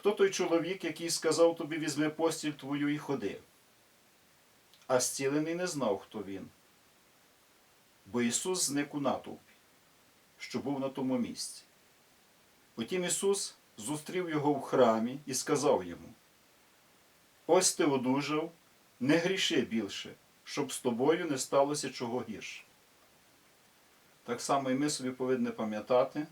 Хто той чоловік, який сказав тобі візьми постіль твою і ходи? А зцілений не знав, хто він. Бо Ісус зник у натовпі, що був на тому місці. Потім Ісус зустрів його в храмі і сказав йому: Ось ти одужав, не гріши більше, щоб з тобою не сталося чого гірше. Так само і ми собі повинні пам'ятати,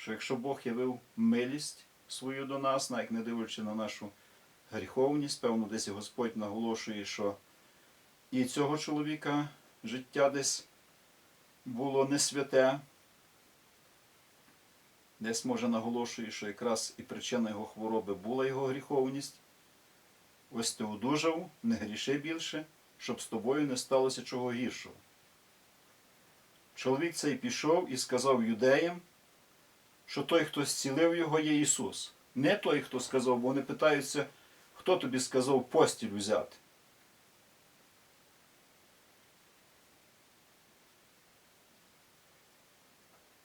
що якщо Бог явив милість свою до нас, навіть не дивлячи на нашу гріховність, певно, десь і Господь наголошує, що і цього чоловіка життя десь було не святе, десь може наголошує, що якраз і причина його хвороби була його гріховність. Ось ти одужав, не гріши більше, щоб з тобою не сталося чого гіршого. Чоловік цей пішов і сказав юдеям, що той, хто зцілив його, є Ісус. Не той, хто сказав, бо вони питаються, хто тобі сказав постіль взяти.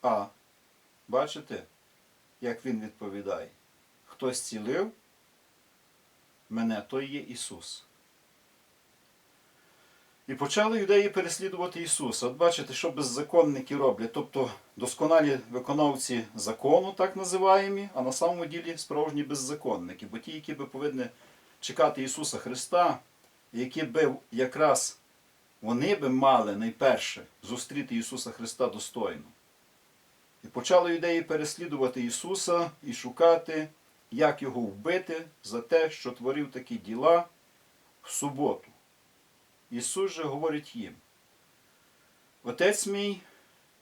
А, бачите, як він відповідає? Хто зцілив мене, той є Ісус. І почали юдеї переслідувати Ісуса. От бачите, що беззаконники роблять, тобто досконалі виконавці закону, так називаємо, а на самому ділі справжні беззаконники, бо ті, які би повинні чекати Ісуса Христа, які би якраз вони би мали найперше зустріти Ісуса Христа достойно. І почали юдеї переслідувати Ісуса і шукати, як його вбити за те, що творив такі діла в суботу. Ісус же говорить їм: Отець мій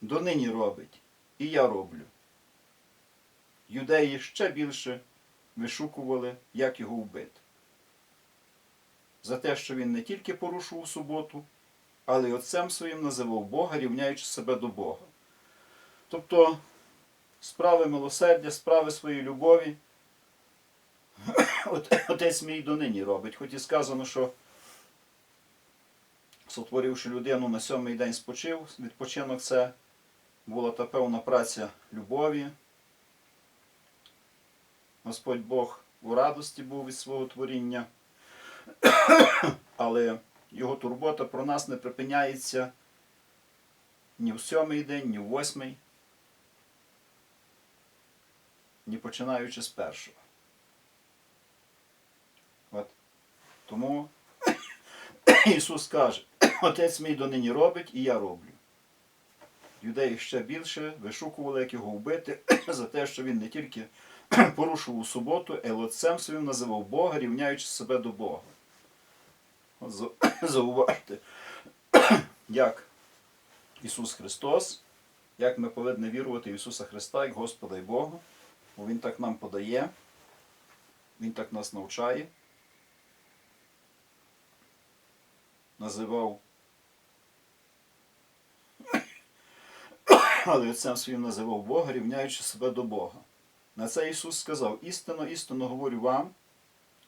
донині робить, і я роблю. Юдеї ще більше вишукували, як його вбити. За те, що він не тільки порушував суботу, але й отцем своїм називав Бога, рівняючи себе до Бога. Тобто справи милосердя, справи своєї любові, отець мій донині робить. Хоч і сказано, що сотворивши людину на сьомий день спочив, відпочинок це була та певна праця любові. Господь Бог у радості був від свого творіння, але його турбота про нас не припиняється ні в сьомий день, ні в восьмий, ні починаючи з першого. От. Тому Ісус каже, Отець мій донині робить, і я роблю. Юдеї ще більше вишукували, як його вбити, за те, що він не тільки порушував суботу, але отцем своїм називав Бога, рівняючи себе до Бога. От зауважте, як Ісус Христос, як ми повинні вірувати в Ісуса Христа, як Господа і Бога, бо Він так нам подає, Він так нас навчає. Називав але отцем своїм називав Бога, рівняючи себе до Бога. На це Ісус сказав: істинно, істинно говорю вам,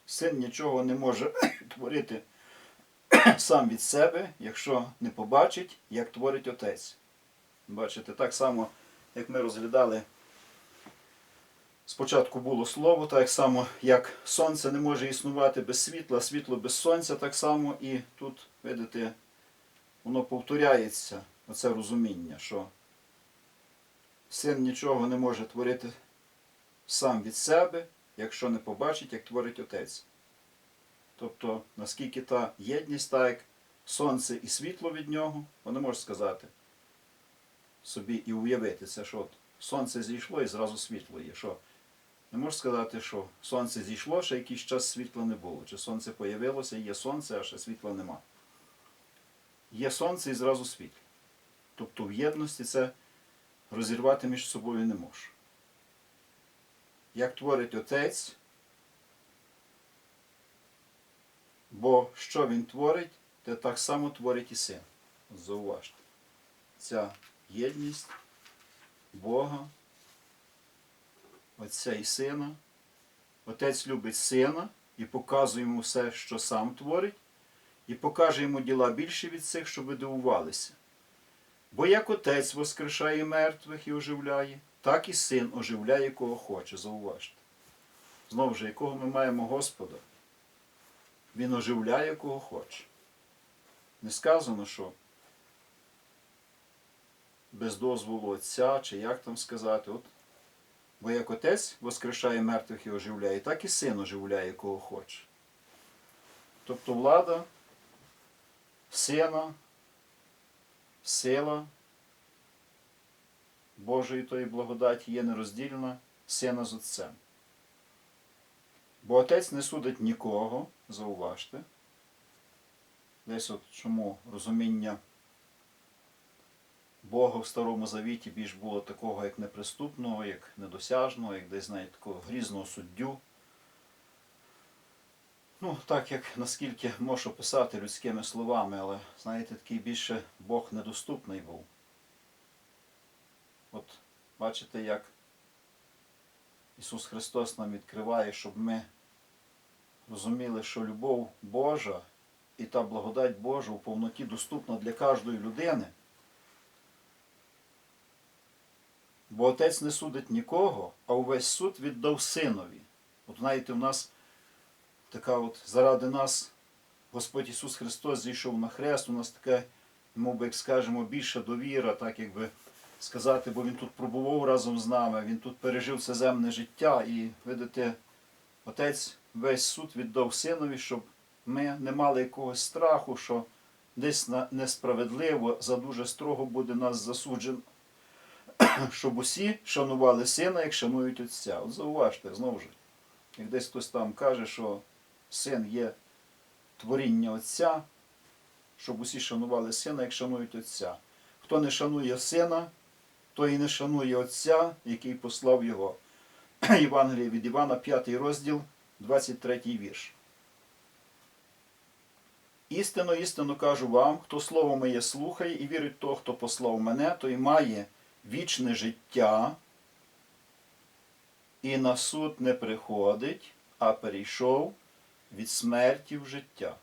син нічого не може творити сам від себе, якщо не побачить, як творить Отець. Бачите, так само, як ми розглядали, спочатку було слово, так само, як сонце не може існувати без світла, світло без сонця, так само і тут, видите, воно повторяється, оце розуміння, що Син нічого не може творити сам від себе, якщо не побачить, як творить Отець. Тобто, наскільки та єдність, так як сонце і світло від нього, вони можуть сказати собі і уявити це, що от сонце зійшло і зразу світло є. Що? Не можеш сказати, що сонце зійшло, ще якийсь час світла не було. Чи сонце появилося, є сонце, а ще світла нема. Є сонце і зразу світло. Тобто в єдності це розірвати між собою не може. Як творить Отець, бо що він творить, те так само творить і син. Зауважте. Ця єдність Бога, Отця і Сина. Отець любить сина і показує йому все, що сам творить, і покаже йому діла більше від цих, щоб ви дивувалися. Бо як отець воскрешає мертвих і оживляє, так і син оживляє кого хоче, зауважте. Знову ж, якого ми маємо Господа, Він оживляє кого хоче. Не сказано, що без дозволу Отця, чи як там сказати, от, бо як Отець воскрешає мертвих і оживляє, так і син оживляє кого хоче. Тобто влада, сина, сила Божої тої благодаті є нероздільна сина з Отцем. Бо Отець не судить нікого, зауважте. Десь от чому розуміння Бога в Старому Завіті більш було такого, як неприступного, як недосяжного, як десь знаєте, такого грізного суддю. Ну, так як наскільки можу писати людськими словами, але, знаєте, такий більше Бог недоступний був. От бачите, як Ісус Христос нам відкриває, щоб ми розуміли, що любов Божа і та благодать Божа у повноті доступна для кожної людини. Бо Отець не судить нікого, а увесь суд віддав Синові. От знаєте, в нас така от заради нас Господь Ісус Христос зійшов на хрест, у нас така, мов би, як скажемо, більша довіра, так якби сказати, бо Він тут пробував разом з нами, Він тут пережив це земне життя. І, видите, Отець весь суд віддав Синові, щоб ми не мали якогось страху, що десь несправедливо, за дуже строго буде нас засуджено, щоб усі шанували сина, як шанують отця. От зауважте, знову ж, як десь хтось там каже, що син є творіння отця, щоб усі шанували сина, як шанують отця. Хто не шанує сина, той і не шанує отця, який послав його. Євангеліє від Івана, 5 розділ, 23 вірш. Істинно, істинно кажу вам, хто слово моє слухає і вірить того, хто послав мене, той має вічне життя і на суд не приходить, а перейшов від смерті в життя.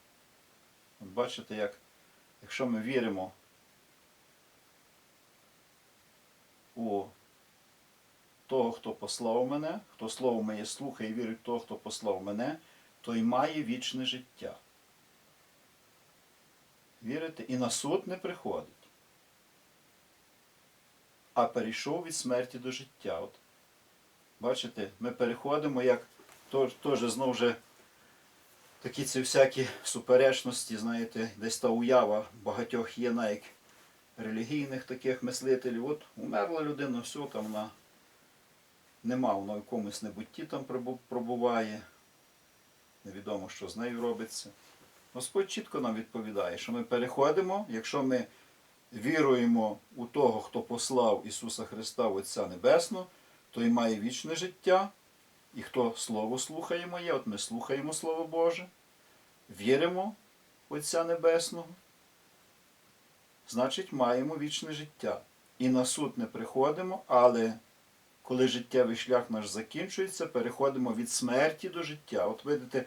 От бачите, як, якщо ми віримо у того, хто послав мене, хто слово моє слухає і вірить в того, хто послав мене, той має вічне життя. Вірите? І на суд не приходить. А перейшов від смерті до життя. От. Бачите, ми переходимо, як теж знову ж такі ці всякі суперечності, знаєте, десь та уява багатьох є навіть релігійних таких мислителів. От умерла людина, все, там вона нема, вона в якомусь небутті там пробуває. Невідомо, що з нею робиться. Господь чітко нам відповідає, що ми переходимо, якщо ми віруємо у того, хто послав Ісуса Христа Отця Небесного, той має вічне життя, і хто Слово слухає моє, от ми слухаємо Слово Боже, віримо в Отця Небесного, значить маємо вічне життя. І на суд не приходимо, але коли життєвий шлях наш закінчується, переходимо від смерті до життя. От видите,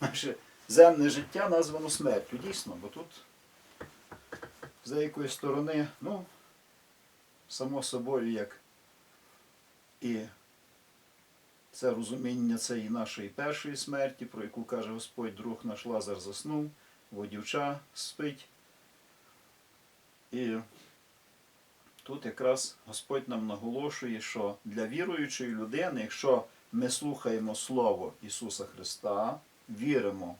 наше земне життя названо смертю. Дійсно, бо тут з деякої сторони, ну, само собою, як і це розуміння цієї нашої першої смерті, про яку каже Господь, друг наш Лазар заснув, водівча спить. І тут якраз Господь нам наголошує, що для віруючої людини, якщо ми слухаємо Слово Ісуса Христа, віримо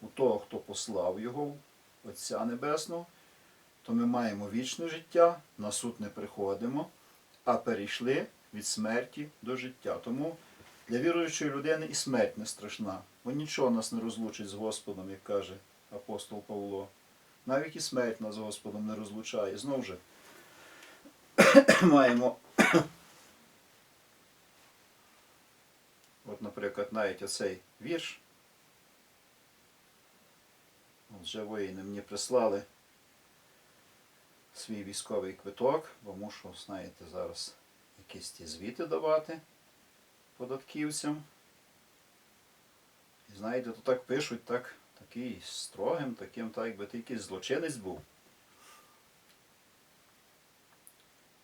у того, хто послав Його, Отця Небесного, то ми маємо вічне життя, на суд не приходимо, а перейшли від смерті до життя. Тому для віруючої людини і смерть не страшна, бо нічого нас не розлучить з Господом, як каже апостол Павло. Навіть і смерть нас з Господом не розлучає. Знову ж маємо. От, наприклад, навіть оцей вірш. Вже воїни мені прислали свій військовий квиток, бо мушу, знаєте, зараз якісь ті звіти давати податківцям. І знаєте, то так пишуть, так, такий строгим, таким, так якби ти якийсь злочинець був.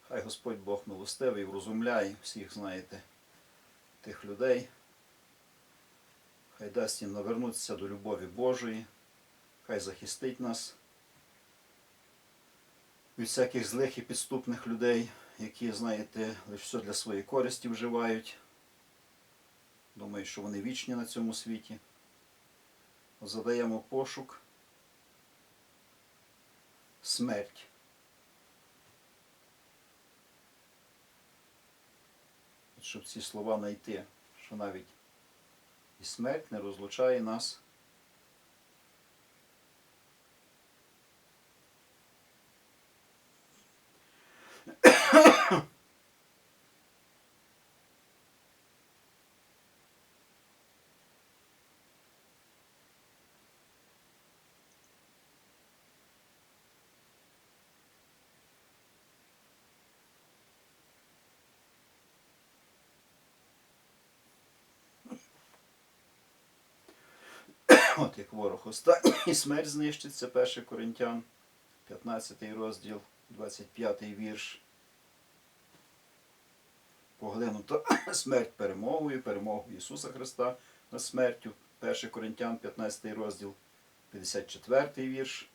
Хай Господь Бог милостивий врозумляє всіх, знаєте, тих людей. Хай дасть їм навернутися до любові Божої, хай захистить нас від всяких злих і підступних людей, які, знаєте, лише все для своєї користі вживають. Думаю, що вони вічні на цьому світі. Задаємо пошук. Смерть. Щоб ці слова знайти, що навіть і смерть не розлучає нас. От як ворог останній смерть знищиться, 1 Коринтян, 15 розділ, 25 вірш. Поглинута смерть перемогою, перемогою Ісуса Христа над смертю. 1 Коринтян, 15 розділ, 54 вірш.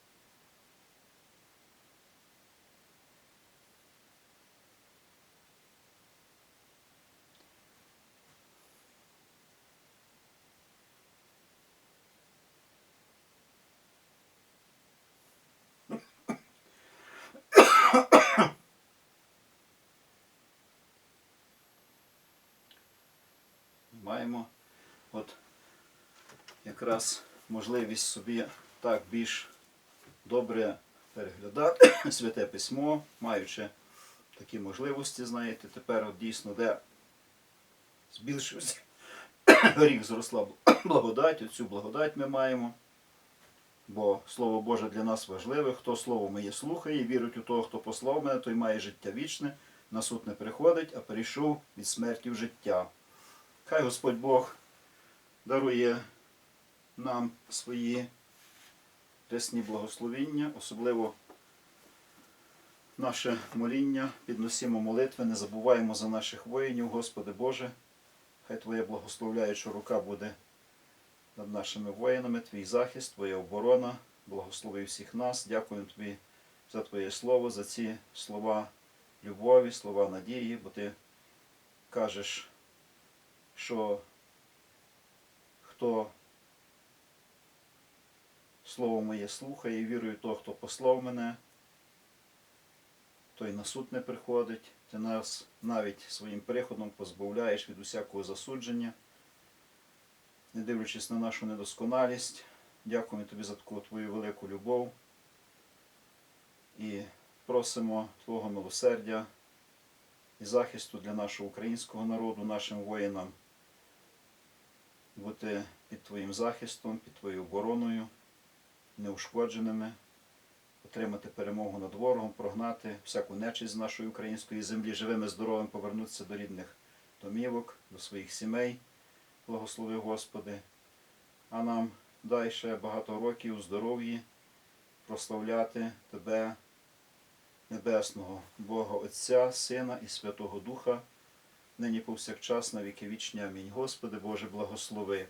Маємо от якраз можливість собі так більш добре переглядати святе письмо, маючи такі можливості, знаєте, тепер от дійсно де збільшився рік зросла благодать, оцю благодать ми маємо. Бо Слово Боже для нас важливе. Хто Слово моє слухає, вірить у того, хто послав мене, той має життя вічне, на суд не приходить, а перейшов від смерті в життя. Хай Господь Бог дарує нам свої рясні благословіння, особливо наше моління, підносимо молитви, не забуваємо за наших воїнів, Господи Боже. Хай Твоя благословляюча рука буде над нашими воїнами, Твій захист, Твоя оборона. Благослови всіх нас. Дякуємо Тобі за Твоє Слово, за ці слова любові, слова надії, бо Ти кажеш, що хто слово моє слухає і вірує в того, хто послав мене, той на суд не приходить. Ти нас навіть своїм приходом позбавляєш від усякого засудження, не дивлячись на нашу недосконалість. Дякуємо тобі за таку твою велику любов і просимо Твого милосердя і захисту для нашого українського народу, нашим воїнам бути під Твоїм захистом, під Твоєю обороною, неушкодженими, отримати перемогу над ворогом, прогнати всяку нечисть з нашої української землі, живими, здоровими, повернутися до рідних домівок, до своїх сімей. Благослови Господи. А нам дай ще багато років у здоров'ї прославляти Тебе, Небесного, Бога Отця, Сина і Святого Духа, нині повсякчас на віки вічні. Амінь. Господи Боже, благослови.